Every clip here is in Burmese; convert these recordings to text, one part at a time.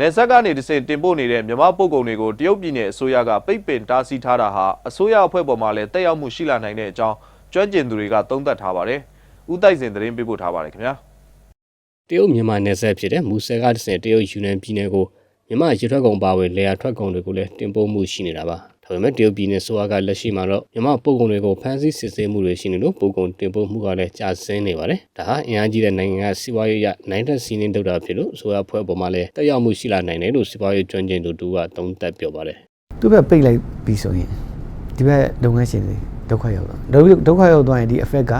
နယ်စပ်ကနေတဆင့်တင်ပို့နေတဲ့မြန်မာပို့ကုန်တွေကိုတရုတ်ပြည်နယ်အစိုးရကပိတ်ပင်တားဆီးထားတာဟာအစိုးရအဖွဲ့ပေါ်မှာလည်းတက်ရောက်မှုရှိလာနိုင်တဲ့အကြောင်းကျွမ်းကျင်သူတွေကသုံးသပ်ထားပါတယ်။ဦးတိုက်စင်သတင်းပေးပို့ထားပါတယ်ခင်ဗျာ။တရုတ်မြန်မာနယ်စပ်ဖြစ်တဲ့မူဆယ်ကတဆင်တရုတ်ယူနန်ပြည်နယ်ကိုမြန်မာရေထွက်ကုန်ပါဝင်လေယာထွက်ကုန်တွေကိုလည်းတင်ပို့မှုရှိနေတာပါ ဒါပေမဲ့တရုတ်ပြည်နယ်ဆိုအားကလက်ရှိမှာတော့မြန်မာပို့ကုန်တွေကိုဖမ်းဆီးစစ်ဆေးမှုတွေရှိနေလို့ပို့ကုန်တင်ပို့မှုကလည်းကျဆင်းနေပါတယ်ဒါဟာအင်အားကြီးတဲ့နိုင်ငံကစီးပွားရေးရနိုင်တဲ့စီးနှင်းထုတ်တာဖြစ်လို့ဆိုအားဖွဲ့ပေါ်မှာလည်းတက်ရောက်မှုရှိလာနိုင်တယ်လို့စီးပွားရေးကျွမ်းကျင်သူတူကသုံးသပ်ပြောပါတယ်သူ့ဘက်ပိတ်လိုက်ပြီဆိုရင်ဒီဘက်လုပ်ငန်းရှင်တွေဒုက္ခရောက်သွားဒုက္ခဒုက္ခရောက်သွားရင်ဒီ effect က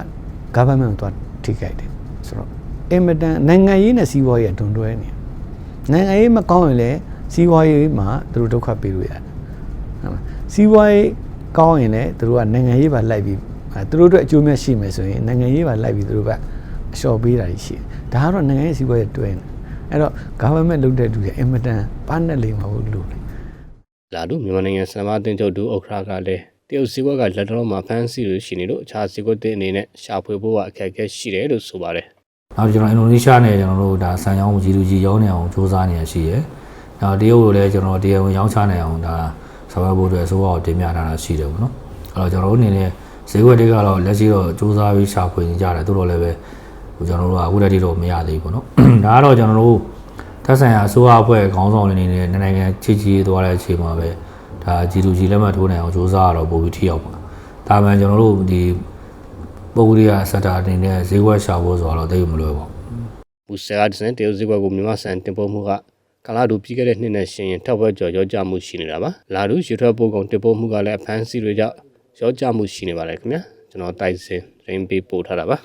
government ကိုသွားထိခိုက်တယ်ဆိုတော့အင်မတန်နိုင်ငံရေးနဲ့စီးပွားရေးကဒွန်တွဲနေတယ်နိုင်ငံရေးမကောင်းရင်လည်းစီးပွားရေးမှာသူတို့ဒုက္ခပေးလို့ရတယ်ဟုတ်လား စီးပွားရေးကောင်းရင်လည်းသူတို့ကနိုင်ငံရေးပါလိုက်ပြီးအဲသူတို့အတွက်အကျိုးမြတ်ရှိမယ်ဆိုရင်နိုင်ငံရေးပါလိုက်ပြီးသူတို့ကအလျှော်ပေးတာရှိတယ်ဒါကတော့နိုင်ငံရေးစီးပွားရေးတွဲနေအဲ့တော့ government လုပ်တဲ့သူတွေအင်မတန်ပါနဲ့လိမ့်မှာဘူးလို့လေလာတူမြန်မာနိုင်ငံစံမတင်ချုပ်တူဥက္ခရာကလည်းတရုတ်စီးပွားကလက်တော်မှာဖမ်းဆီးလို့ရှိနေလို့အခြားစီးပွားတဲ့အနေနဲ့ရှာဖွေဖို့ကအခက်အခဲရှိတယ်လို့ဆိုပါတယ်နောက်ကျွန်တော်အင်ဒိုနီးရှားနဲ့ကျွန်တော်တို့ဒါဆန်ရောင်းကြီးလူကြီးရောင်းနေအောင်စူးစမ်းနေရရှိရယ်။နောက်တရုတ်လိုလည်းကျွန်တော်တရားဝင်ရောင်းချနေအောင်ဒါ ဆောင်ရွက်ဖို့အတွက်အစိုးရကိုတင်ပြထားတာရှိတယ်ပေါ့နော်။အဲ့တော့ကျွန်တော်တို့အနေနဲ့ဈေးကွက်တွေကတော့လက်ရှိတော့စူးစမ်းပြီးရှာဖွေနေကြတယ်သူတို့လည်းပဲဟိုကျွန်တော်တို့ကအခုတည်းကတော့မရသေးဘူးပေါ့နော်။ဒါကတော့ကျွန်တော်တို့သက်ဆိုင်ရာအစိုးရအဖွဲ့ခေါင်းဆောင်တွေအနေနဲ့နိုင်ငံချစ်ချည်သွားတဲ့အချိန်မှာပဲဒါကြီးလူကြီးလက်မှတ်ထိုးနိုင်အောင်စူးစမ်းရတော့ပိုပြီးထိရောက်ပါ။ဒါမှန်ကျွန်တော်တို့ဒီပုဂ္ဂလိကစက်တာအနေနဲ့ဈေးကွက်ရှာဖို့ဆိုတော့တိတ်မလွယ်ပါဘူးမူဆယ်ကဒီဇိုင်းတရုတ်ဈေးကွက်ကိုမြန်မာဆန်တင်ပို့မှုက ကလာတူပြီးခဲ့တဲ့နှစ်နဲ့ရှင်ရင်ထပ်ဝက်ကျော်ရောကြမှုရှိနေတာပါလာတူရေထွက်ပို့ကုန်တင်ပို့မှုကလည်းအဖမ်းဆီးတွေကြောင့်ရောကြမှုရှိနေပါတယ်ခင်ဗျာကျွန်တော်တိုက်စင်ရင်ပေးပို့ထားတာပါ